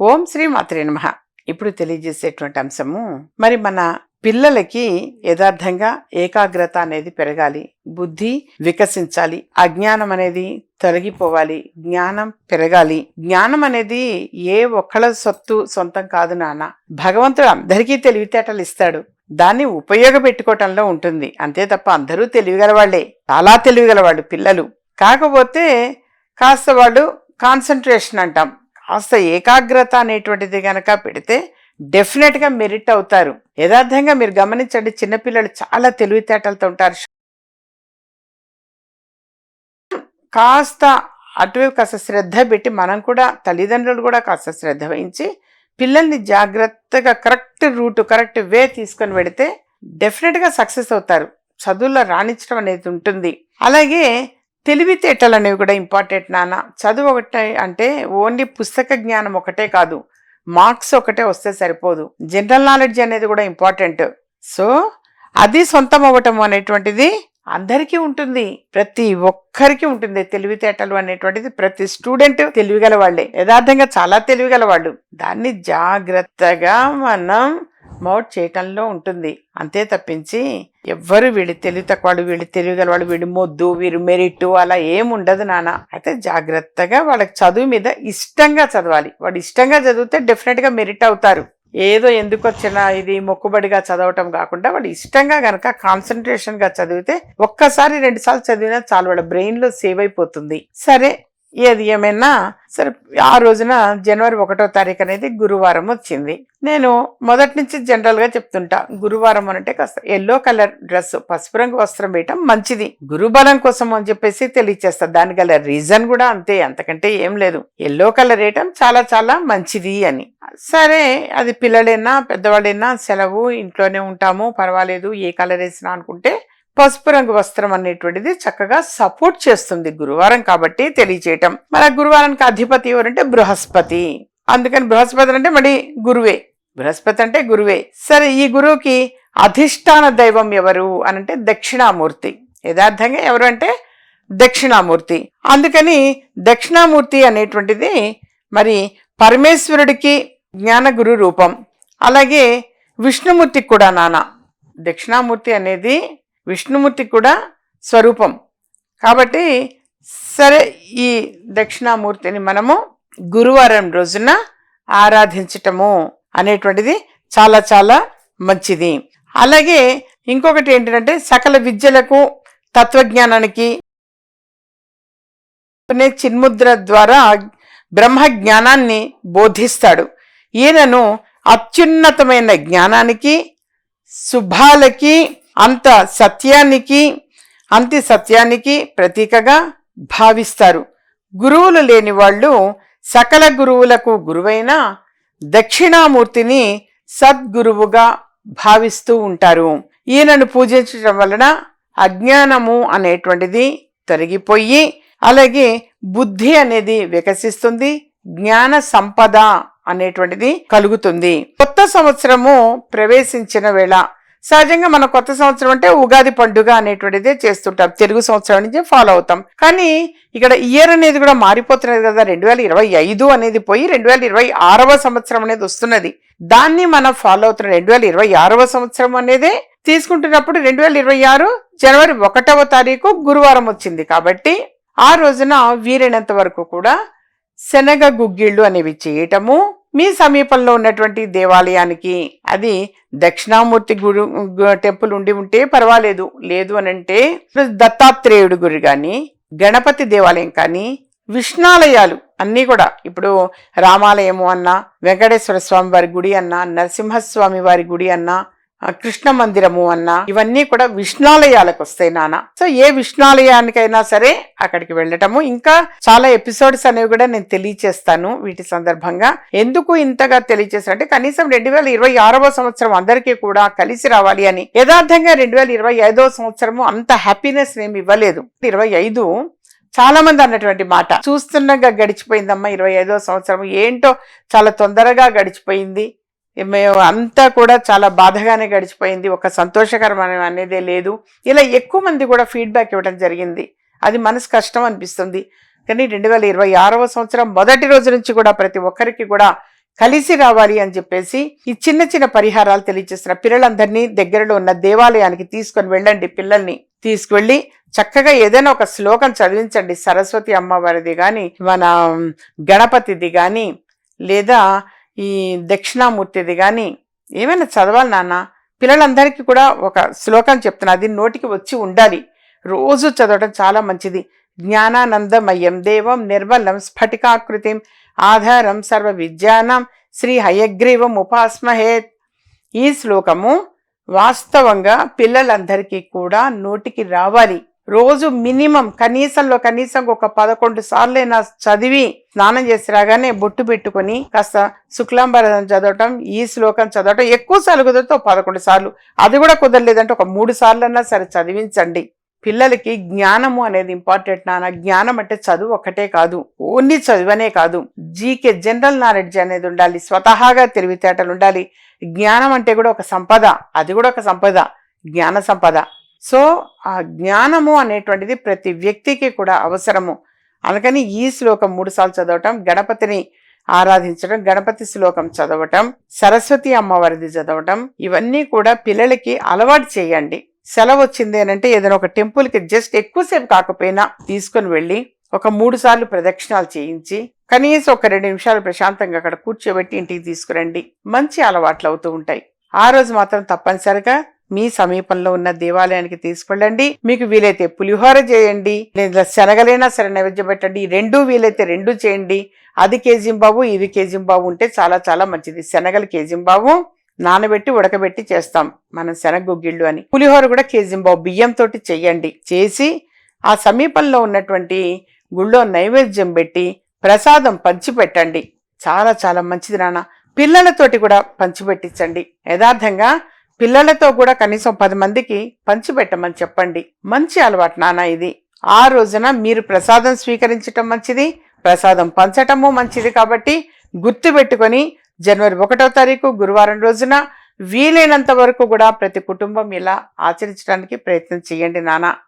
ఓం శ్రీ మాత్రే నమ. ఇప్పుడు తెలియజేసేటువంటి అంశము మరి మన పిల్లలకి యథార్థంగా ఏకాగ్రత అనేది పెరగాలి బుద్ధి వికసించాలి అజ్ఞానం అనేది తొలగిపోవాలి జ్ఞానం పెరగాలి. జ్ఞానం అనేది ఏ ఒక్కళ్ళ సొత్తు సొంతం కాదు నాన్న. భగవంతుడు అందరికీ తెలివితేటలు ఇస్తాడు. దాన్ని ఉపయోగపెట్టుకోవటంలో ఉంటుంది. అంతే తప్ప అందరూ తెలివిగలవాళ్ళే. చాలా తెలివిగలవాళ్ళు పిల్లలు. కాకపోతే కాస్త వాళ్ళు కాన్సన్ట్రేషన్ అంటాం. కాస్త ఏకాగ్రత అనేటువంటిది కనుక పెడితే డెఫినెట్గా మెరిట్ అవుతారు. యథార్థంగా మీరు గమనించండి చిన్నపిల్లలు చాలా తెలివితేటలతో ఉంటారు. కాస్త అటువైపు కాస్త శ్రద్ధ పెట్టి మనం కూడా తల్లిదండ్రులు కూడా కాస్త శ్రద్ధ వహించి పిల్లల్ని జాగ్రత్తగా కరెక్ట్ రూట్ కరెక్ట్ వే తీసుకొని పెడితే డెఫినెట్గా సక్సెస్ అవుతారు. చదువుల్లో రాణించడం అనేది ఉంటుంది. అలాగే తెలివితేటలు అనేవి కూడా ఇంపార్టెంట్ నాన్న. చదువు ఒకటే అంటే ఓన్లీ పుస్తక జ్ఞానం ఒకటే కాదు మార్క్స్ ఒకటే వస్తే సరిపోదు. జనరల్ నాలెడ్జ్ అనేది కూడా ఇంపార్టెంట్ సో అది సొంతం అవ్వటం అనేటువంటిది అందరికీ ఉంటుంది. ప్రతి ఒక్కరికి ఉంటుంది. తెలివితేటలు అనేటువంటిది ప్రతి స్టూడెంట్ తెలివిగల వాళ్ళే. యథార్థంగా చాలా తెలివిగల వాళ్ళు. దాన్ని జాగ్రత్తగా మనం మౌట్ చేయటంలో ఉంటుంది. అంతే తప్పించి ఎవ్వరు వీళ్ళు తెలివి తక్కువాడు వీళ్ళు తెలివిగలవాడు వీడు మొద్దు వీరు మెరిట్ అలా ఏం ఉండదు నాన్న. అయితే జాగ్రత్తగా వాళ్ళకి చదువు మీద ఇష్టంగా చదవాలి. వాడు ఇష్టంగా చదివితే డెఫినెట్గా మెరిట్ అవుతారు. ఏదో ఎందుకు వచ్చిన ఇది మొక్కుబడిగా చదవటం కాకుండా వాడు ఇష్టంగా గనక కాన్సన్ట్రేషన్గా చదివితే ఒక్కసారి రెండు సార్లు చదివినా చాలు. వాళ్ళ బ్రెయిన్లో సేవ్ అయిపోతుంది. సరే ఏది ఏమైనా సరే ఆ రోజున జనవరి ఒకటో తారీఖు అనేది గురువారం వచ్చింది. నేను మొదటి నుంచి జనరల్గా చెప్తుంటా గురువారం అంటే కాస్త ఎల్లో కలర్ డ్రెస్ పసుపు రంగు వస్త్రం వేయటం మంచిది. గురుబలం కోసం అని చెప్పేసి తెలియచేస్తా దాని గల రీజన్ కూడా అంతే అంతకంటే ఏం లేదు. ఎల్లో కలర్ వేయటం చాలా చాలా మంచిది అని. సరే అది పిల్లలైనా పెద్దవాళ్ళైనా సెలవు ఇంట్లోనే ఉంటాము పర్వాలేదు ఏ కలర్ వేసినా అనుకుంటే పసుపు రంగు వస్త్రం అనేటువంటిది చక్కగా సపోర్ట్ చేస్తుంది గురువారం కాబట్టి తెలియచేయటం. మన గురువారానికి అధిపతి ఎవరంటే బృహస్పతి. అందుకని బృహస్పతి అంటే మరి గురువే. బృహస్పతి అంటే గురువే. సరే ఈ గురువుకి అధిష్టాన దైవం ఎవరు అని అంటే దక్షిణామూర్తి. యథార్థంగా ఎవరు అంటే దక్షిణామూర్తి. అందుకని దక్షిణామూర్తి అనేటువంటిది మరి పరమేశ్వరుడికి జ్ఞానగురు రూపం. అలాగే విష్ణుమూర్తికి కూడా నానా. దక్షిణామూర్తి అనేది విష్ణుమూర్తి కూడా స్వరూపం. కాబట్టి సరే ఈ దక్షిణామూర్తిని మనము గురువారం రోజున ఆరాధించటము అనేటువంటిది చాలా చాలా మంచిది. అలాగే ఇంకొకటి ఏంటంటే సకల విద్యలకు తత్వజ్ఞానానికి చిన్ముద్ర ద్వారా బ్రహ్మ జ్ఞానాన్ని బోధిస్తాడు. ఈయనను అత్యున్నతమైన జ్ఞానానికి శుభాలకి అంత సత్యానికి అంతి సత్యానికి ప్రతీకగా భావిస్తారు. గురువులు లేని వాళ్ళు సకల గురువులకు గురువైన దక్షిణామూర్తిని సద్గురువుగా భావిస్తూ ఉంటారు. ఈయనను పూజించడం వలన అజ్ఞానము అనేటువంటిది తొలగిపోయి అలాగే బుద్ధి అనేది వికసిస్తుంది జ్ఞాన సంపద అనేటువంటిది కలుగుతుంది. కొత్త సంవత్సరము ప్రవేశించిన వేళ సహజంగా మన కొత్త సంవత్సరం అంటే ఉగాది పండుగ అనేటువంటిదే చేస్తుంటాం. తెలుగు సంవత్సరం నుంచి ఫాలో అవుతాం. కానీ ఇక్కడ ఇయర్ అనేది కూడా మారిపోతున్నది కదా రెండు వేల ఇరవై ఐదు అనేది పోయి రెండు వేల ఇరవై ఆరవ సంవత్సరం అనేది వస్తున్నది. దాన్ని మనం ఫాలో అవుతున్న రెండు వేల ఇరవై ఆరవ సంవత్సరం అనేది తీసుకుంటున్నప్పుడు రెండు వేల ఇరవై ఆరు జనవరి ఒకటవ తారీఖు గురువారం వచ్చింది. కాబట్టి ఆ రోజున వీరైనంత వరకు కూడా శనగ గుగ్గిళ్ళు అనేవి చేయటము మీ సమీపంలో ఉన్నటువంటి దేవాలయానికి అది దక్షిణామూర్తి గుడి టెంపుల్ ఉండి ఉంటే పర్వాలేదు. లేదు అని అంటే దత్తాత్రేయుడు గురి కానీ గణపతి దేవాలయం కానీ విష్ణాలయాలు అన్నీ కూడా ఇప్పుడు రామాలయము అన్నా వెంకటేశ్వర స్వామి వారి గుడి అన్నా నరసింహస్వామి వారి గుడి అన్నా కృష్ణ మందిరము అన్నా ఇవన్నీ కూడా విష్ణాలయాలకు వస్తాయి నాన్న. సో ఏ విష్ణాలయానికైనా సరే అక్కడికి వెళ్ళటము. ఇంకా చాలా ఎపిసోడ్స్ అనేవి కూడా నేను తెలియచేస్తాను వీటి సందర్భంగా. ఎందుకు ఇంతగా తెలియచేస్తానంటే కనీసం రెండు వేల ఇరవై ఆరవ సంవత్సరం అందరికీ కూడా కలిసి రావాలి అని. యథార్థంగా రెండు వేల ఇరవై ఐదవ సంవత్సరము అంత హ్యాపీనెస్ ఏమి ఇవ్వలేదు. ఇరవై ఐదు చాలా మంది అన్నటువంటి మాట. చూస్తుండగా గడిచిపోయిందమ్మా ఇరవై ఐదో సంవత్సరం ఏంటో చాలా తొందరగా గడిచిపోయింది. మేము అంతా కూడా చాలా బాధగానే గడిచిపోయింది. ఒక సంతోషకరమైన అనేదే లేదు. ఇలా ఎక్కువ మంది కూడా ఫీడ్బ్యాక్ ఇవ్వడం జరిగింది. అది మనసు కష్టం అనిపిస్తుంది. కానీ రెండు వేల ఇరవై ఆరవ సంవత్సరం మొదటి రోజు నుంచి కూడా ప్రతి ఒక్కరికి కూడా కలిసి రావాలి అని చెప్పేసి ఈ చిన్న చిన్న పరిహారాలు తెలియజేస్తున్న పిల్లలందరినీ దగ్గరలో ఉన్న దేవాలయానికి తీసుకొని వెళ్ళండి పిల్లల్ని. తీసుకువెళ్ళి చక్కగా ఏదైనా ఒక శ్లోకం చదివించండి. సరస్వతి అమ్మవారిది కానీ మన గణపతిది కానీ లేదా ఈ దక్షిణామూర్తిది. కానీ ఏమైనా చదవాలి నాన్న? పిల్లలందరికీ కూడా ఒక శ్లోకం చెప్తున్నా. అది నోటికి వచ్చి ఉండాలి. రోజు చదవడం చాలా మంచిది. జ్ఞానానందమయం దేవం నిర్మలం స్ఫటికాకృతిం ఆధారం సర్వ విద్యానం శ్రీ హయగ్రీవం ఉపాస్మహేత్ ఈ శ్లోకము వాస్తవంగా పిల్లలందరికీ కూడా నోటికి రావాలి. రోజు మినిమం కనీసంలో కనీసం ఒక పదకొండు సార్లైనా చదివి స్నానం చేసి రాగానే బొట్టు పెట్టుకొని కాస్త శుక్లాంబరం చదవటం ఈ శ్లోకం చదవటం ఎక్కువ సార్లు కుదిరితే పదకొండు సార్లు. అది కూడా కుదరలేదంటే ఒక మూడు సార్లన్నా సరే చదివించండి. పిల్లలకి జ్ఞానము అనేది ఇంపార్టెంట్ నాన్న. జ్ఞానం అంటే చదువు ఒకటే కాదు ఓన్లీ చదువనే కాదు. జీకే జనరల్ నాలెడ్జ్ అనేది ఉండాలి స్వతహాగా తెలివితేటలు ఉండాలి. జ్ఞానం అంటే కూడా ఒక సంపద అది కూడా ఒక సంపద జ్ఞాన సంపద. సో ఆ జ్ఞానము అనేటువంటిది ప్రతి వ్యక్తికి కూడా అవసరము. అందుకని ఈ శ్లోకం మూడుసార్లు చదవటం గణపతిని ఆరాధించడం గణపతి శ్లోకం చదవటం సరస్వతి అమ్మవారిది చదవటం ఇవన్నీ కూడా పిల్లలకి అలవాటు చేయండి. సెలవు వచ్చింది అంటే ఏదైనా ఒక టెంపుల్కి జస్ట్ ఎక్కువసేపు కాకపోయినా తీసుకొని వెళ్ళి ఒక మూడు సార్లు ప్రదక్షిణాలు చేయించి కనీసం ఒక రెండు నిమిషాలు ప్రశాంతంగా అక్కడ కూర్చోబెట్టి ఇంటికి తీసుకురండి. మంచి అలవాట్లు అవుతూ ఉంటాయి. ఆ రోజు మాత్రం తప్పనిసరిగా మీ సమీపంలో ఉన్న దేవాలయానికి తీసుకెళ్ళండి. మీకు వీలైతే పులిహోర చేయండి. లేదా శనగలైనా సరే నైవేద్యం పెట్టండి. రెండు వీలైతే రెండు చేయండి. అది కేజింబాబు ఇది కేజింబాబు ఉంటే చాలా చాలా మంచిది. శనగలు కేజింబాబు నానబెట్టి ఉడకబెట్టి చేస్తాం మనం శనగ గుగ్గిళ్ళు అని. పులిహోర కూడా కేజింబాబు బాబు బియ్యంతో చెయ్యండి చేసి ఆ సమీపంలో ఉన్నటువంటి గుళ్ళో నైవేద్యం పెట్టి ప్రసాదం పంచిపెట్టండి. చాలా చాలా మంచిది నాన్న. పిల్లలతోటి కూడా పంచిపెట్టించండి. యథార్థంగా పిల్లలతో కూడా కనీసం పది మందికి పంచిపెట్టమని చెప్పండి. మంచి అలవాటు నాన్న ఇది. ఆ రోజున మీరు ప్రసాదం స్వీకరించటం మంచిది ప్రసాదం పంచటము మంచిది కాబట్టి గుర్తు పెట్టుకొని జనవరి ఒకటో తారీఖు గురువారం రోజున వీలైనంత వరకు కూడా ప్రతి కుటుంబం ఇలా ఆచరించడానికి ప్రయత్నం చేయండి నాన్న.